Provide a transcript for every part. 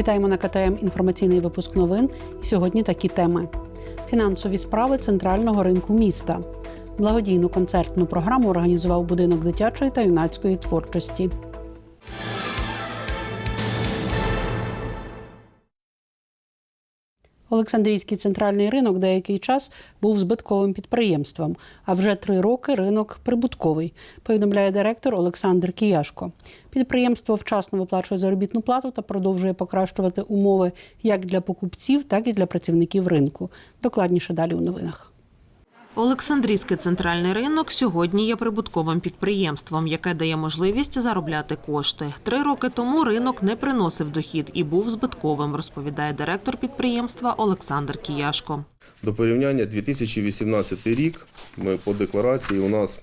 Вітаємо на КТМ інформаційний випуск новин. І сьогодні такі теми: фінансові справи центрального ринку міста. Благодійну концертну програму організував будинок дитячої та юнацької творчості. Олександрійський центральний ринок деякий час був збитковим підприємством, а вже три роки ринок прибутковий, повідомляє директор Олександр Кіяшко. Підприємство вчасно виплачує заробітну плату та продовжує покращувати умови як для покупців, так і для працівників ринку. Докладніше далі у новинах. Олександрійський центральний ринок сьогодні є прибутковим підприємством, яке дає можливість заробляти кошти. Три роки тому ринок не приносив дохід і був збитковим, розповідає директор підприємства Олександр Кіяшко. До порівняння 2018 рік ми по декларації у нас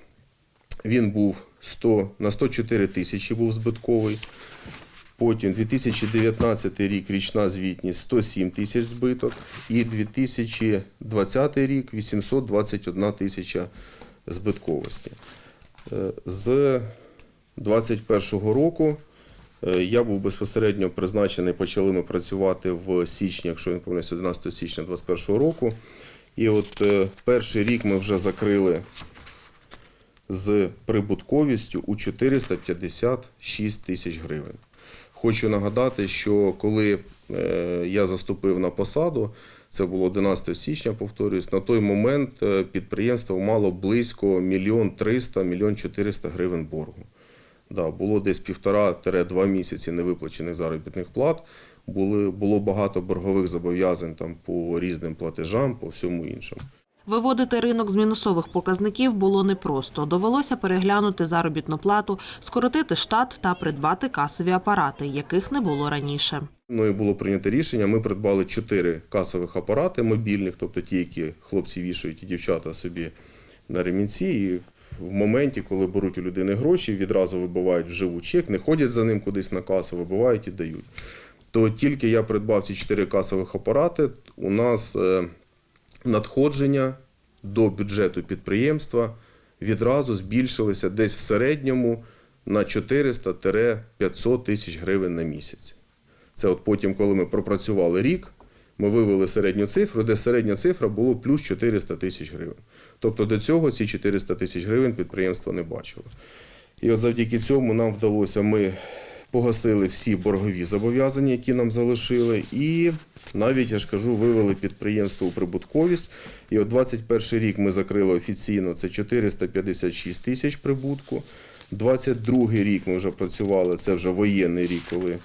він був 100, на 104 тисячі був збитковий. Потім 2019 рік річна звітність 107 тисяч збиток. І 2020 рік 821 тисяча збитковості. Е, З 2021 року е, я був безпосередньо призначений, почали ми працювати в січні, якщо не помиляюсь, 11 січня 2021 року. І от е, перший рік ми вже закрили з прибутковістю у 456 тисяч гривень. Хочу нагадати, що коли е, я заступив на посаду, це було 11 січня, повторюсь, на той момент е, підприємство мало близько мільйон 300, мільйон 400 гривень боргу. Да, було десь півтора-два місяці невиплачених заробітних плат. Було багато боргових зобов'язань там, по різним платежам, по всьому іншому. Виводити ринок з мінусових показників було непросто. Довелося переглянути заробітну плату, скоротити штат та придбати касові апарати, яких не було раніше. Мною було прийнято рішення. Ми придбали чотири касових апарати мобільних, тобто ті, які хлопці вішають і дівчата собі на ремінці. І в моменті, коли беруть у людини гроші, відразу вибивають вживу чек, не ходять за ним кудись на касу, вибивають і дають. То тільки я придбав ці чотири касових апарати, у нас е, надходження до бюджету підприємства відразу збільшилися десь в середньому на 400-500 тисяч гривень на місяць. Це от потім, коли ми пропрацювали рік, ми вивели середню цифру, де середня цифра було плюс 400 тисяч гривень. Тобто до цього ці 400 тисяч гривень підприємство не бачило. І от завдяки цьому нам вдалося, ми погасили всі боргові зобов'язання, які нам залишили, і навіть, я ж кажу, вивели підприємство у прибутковість. І от 21 рік ми закрили офіційно, це 456 тисяч прибутку. 22 рік ми вже працювали, це вже воєнний рік, коли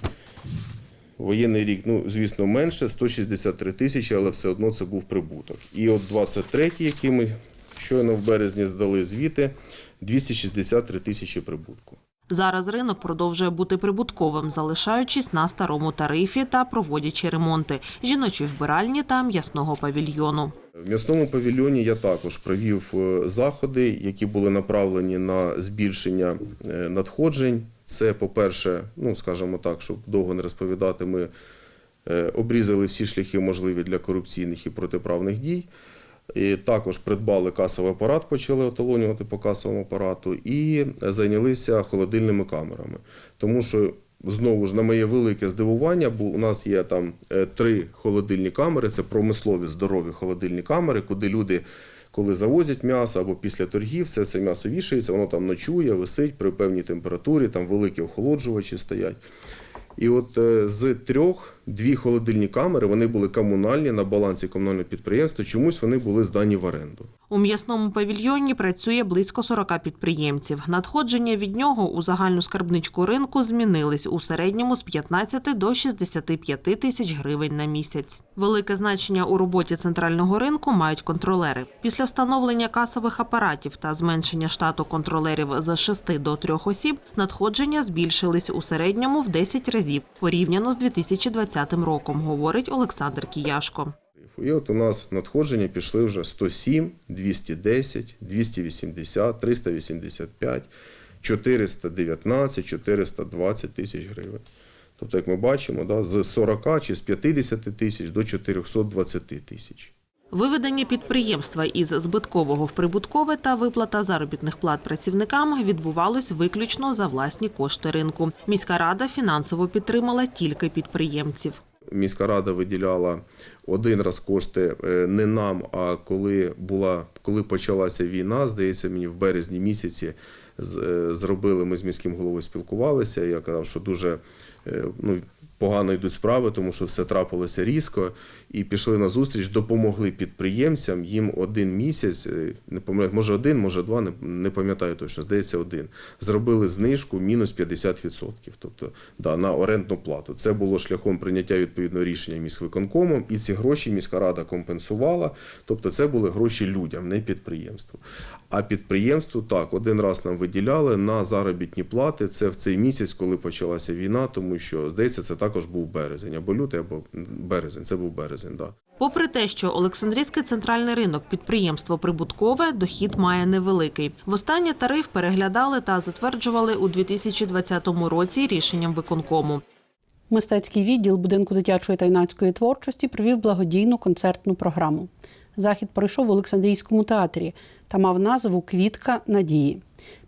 Воєнний рік, ну звісно, менше 163 тисячі, але все одно це був прибуток. І от 23-й, який ми щойно в березні здали звіти, 263 тисячі прибутку. Зараз ринок продовжує бути прибутковим, залишаючись на старому тарифі та проводячи ремонти жіночої вбиральні та м'ясного павільйону. В м'ясному павільйоні я також провів е, заходи, які були направлені на збільшення е, надходжень. Це, по-перше, ну скажімо так, щоб довго не розповідати, ми е, обрізали всі шляхи можливі для корупційних і протиправних дій. І також придбали касовий апарат, почали отолонювати по касовому апарату, і зайнялися холодильними камерами. Тому що знову ж на моє велике здивування, бо у нас є там е, три холодильні камери, це промислові здорові холодильні камери, куди люди, коли завозять м'ясо або після торгів, все це м'ясо вішається, воно там ночує, висить при певній температурі, там великі охолоджувачі стоять. І от е, з трьох дві холодильні камери вони були комунальні на балансі комунального підприємства. Чомусь вони були здані в оренду. У м'ясному павільйоні працює близько 40 підприємців. Надходження від нього у загальну скарбничку ринку змінились у середньому з 15 до 65 тисяч гривень на місяць. Велике значення у роботі центрального ринку мають контролери. Після встановлення касових апаратів та зменшення штату контролерів з 6 до 3 осіб надходження збільшились у середньому в 10 разів порівняно з 2020 роком, говорить Олександр Кіяшко. І от у нас надходження пішли вже 107, 210, 280, 385, 419, 420 тисяч гривень. Тобто, як ми бачимо, да, з 40 чи з 50 тисяч до 420 тисяч. Виведення підприємства із збиткового в прибуткове та виплата заробітних плат працівникам відбувалось виключно за власні кошти ринку. Міська рада фінансово підтримала тільки підприємців. Міська рада виділяла один раз кошти е, не нам, а коли була коли почалася війна, здається, мені в березні місяці е, зробили. Ми з міським головою спілкувалися. Я казав, що дуже ну, погано йдуть справи, тому що все трапилося різко. І пішли на зустріч, допомогли підприємцям. Їм один місяць, е, не пам'ятаю, може один, може два, не, не пам'ятаю точно, здається, один. Зробили знижку мінус 50%. Тобто да, на орендну плату. Це було шляхом прийняття відповідного рішення міськвиконкомом, і ці гроші міська рада компенсувала. Тобто це були гроші людям, не підприємству. А підприємству так, один раз нам виділяли на заробітні плати. Це в цей місяць, коли почалася війна, тому що здається, це також був березень або лютий, або березень. Це був березень. Да. Попри те, що Олександрійський центральний ринок підприємство прибуткове, дохід має невеликий. Востаннє тариф переглядали та затверджували у 2020 році рішенням виконкому. Мистецький відділ будинку дитячої та юнацької творчості провів благодійну концертну програму. Захід пройшов в Олександрійському театрі та мав назву Квітка надії.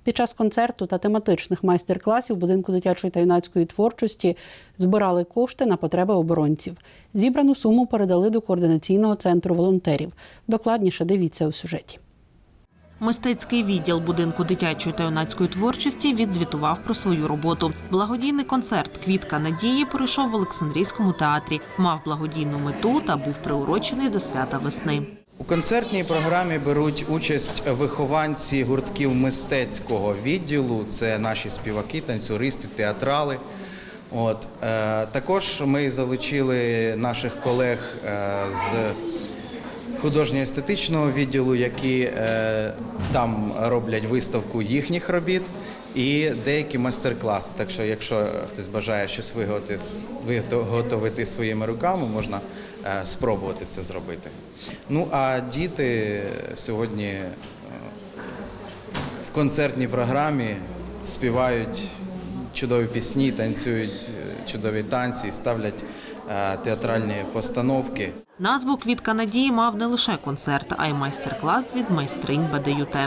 Під час концерту та тематичних майстер-класів будинку дитячої та юнацької творчості збирали кошти на потреби оборонців. Зібрану суму передали до координаційного центру волонтерів. Докладніше дивіться у сюжеті. Мистецький відділ будинку дитячої та юнацької творчості відзвітував про свою роботу. Благодійний концерт Квітка надії пройшов в Олександрійському театрі, мав благодійну мету та був приурочений до свята весни. У концертній програмі беруть участь вихованці гуртків мистецького відділу. Це наші співаки, танцюристи, театрали. От е, також ми залучили наших колег е, з художньо-естетичного відділу, які е, там роблять виставку їхніх робіт. І деякі майстер-класи. Так що, якщо хтось бажає щось виготовити, виготовити своїми руками, можна спробувати це зробити. Ну а діти сьогодні е, в концертній програмі співають чудові пісні, танцюють е, чудові танці, ставлять е, театральні постановки. Назву Квітка надії мав не лише концерт, а й майстер-клас від майстринь БДЮТ.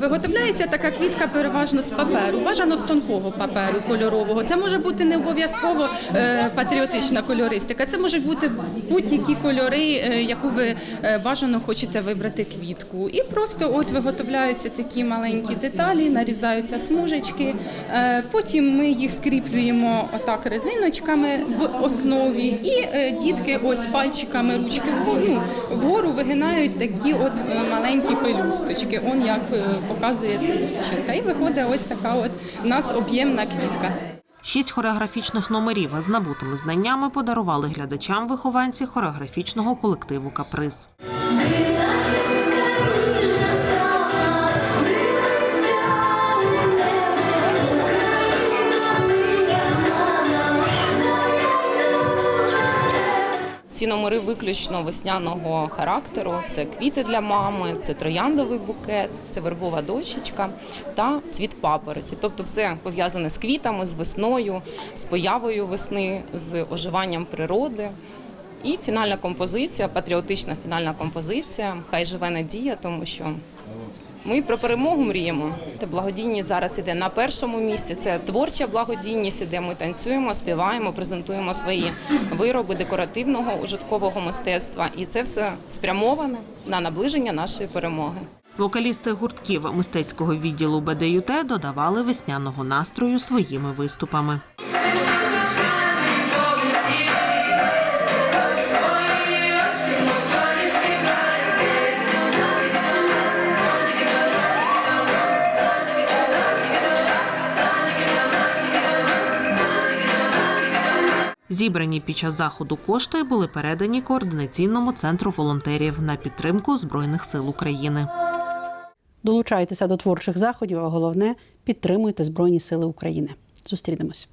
Виготовляється така квітка переважно з паперу, бажано з тонкого паперу кольорового. Це може бути не обов'язково е, патріотична кольористика. Це можуть бути будь-які кольори, е, яку ви е, бажано хочете вибрати квітку. І просто от виготовляються такі маленькі деталі, нарізаються смужечки. Потім ми їх скріплюємо отак резиночками в основі, і дітки ось пальчиками ручки ну, вгору вигинають такі от маленькі пелюсточки. Он як показує ця дівчинка. І виходить ось така от у нас об'ємна квітка. Шість хореографічних номерів з набутими знаннями подарували глядачам вихованці хореографічного колективу Каприз. Ці номери виключно весняного характеру. Це квіти для мами, це трояндовий букет, це вербова дощечка та цвіт папороті. Тобто, все пов'язане з квітами, з весною, з появою весни, з оживанням природи. І фінальна композиція, патріотична фінальна композиція. Хай живе надія, тому що ми про перемогу мріємо. Благодійність зараз іде на першому місці. Це творча благодійність, де ми танцюємо, співаємо, презентуємо свої вироби декоративного ужиткового мистецтва. І це все спрямоване на наближення нашої перемоги. Вокалісти гуртків мистецького відділу БДЮТ додавали весняного настрою своїми виступами. Зібрані під час заходу кошти були передані координаційному центру волонтерів на підтримку Збройних сил України. Долучайтеся до творчих заходів, а головне підтримуйте Збройні Сили України. Зустрінемось.